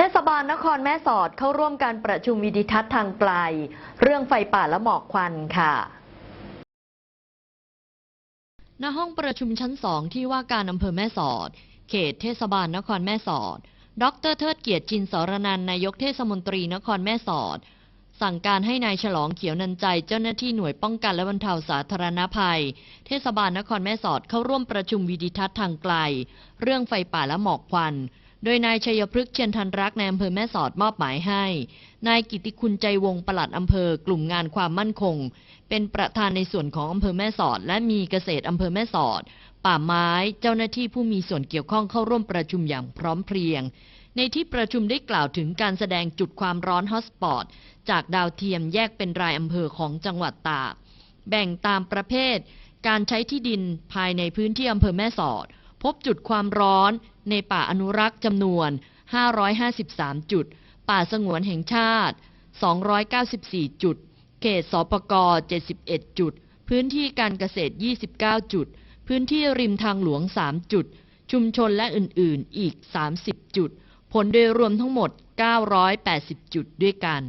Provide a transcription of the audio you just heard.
ทศบาลนครแม่สอดเข้าร่วมการประชุมวิดิทัศน์ทางไกลเรื่องไฟป่าและหมอกควันค่ะณห้องประชุมชั้นสองที่ว่าการอำเภอแม่สอด เขตเทศบาลนครแม่สอด ดรเทิดเกียรติจินสรนันนายกเทศมนตรีนครแม่สอด สั่งการให้นายฉลองเขียวนันใจเจ้าหน้าที่หน่วยป้องกันและบรรเทาสาธารณภัย เทศบาลนครแม่สอดเข้าร่วมประชุมวิดิทัศน์ทางไกล เรื่องไฟป่าและหมอกควัน โดยนายชัยพฤกษ์เชียนทันรักในอำเภอแม่สอดมอบหมายให้ นายกิติคุณใจวงศ์ปลัดอำเภอกลุ่มงานความมั่นคง เป็นประธานในส่วนของอำเภอแม่สอด และมีเกษตรอำเภอแม่สอด ป่าไม้เจ้าหน้าที่ผู้มีส่วนเกี่ยวข้องเข้าร่วมประชุมอย่างพร้อมเพรียง ในที่ประชุมได้กล่าวถึงการแสดงจุดความร้อนฮอสปอตจากดาวเทียมแยกเป็นรายอำเภอของจังหวัดตากแบ่งตามประเภท การใช้ที่ดินภายในพื้นที่อำเภอแม่สอด พบจุดความร้อนในป่าอนุรักษ์จำนวน 553 จุด ป่าสงวนแห่งชาติ 294 จุด เขตสปก71 จุด พื้นที่การเกษตร 29 จุด พื้นที่ริมทางหลวง 3 จุด ชุมชนและอื่น ๆ อีก 30 จุด ผลโดยรวมทั้งหมด 980 จุดด้วยกัน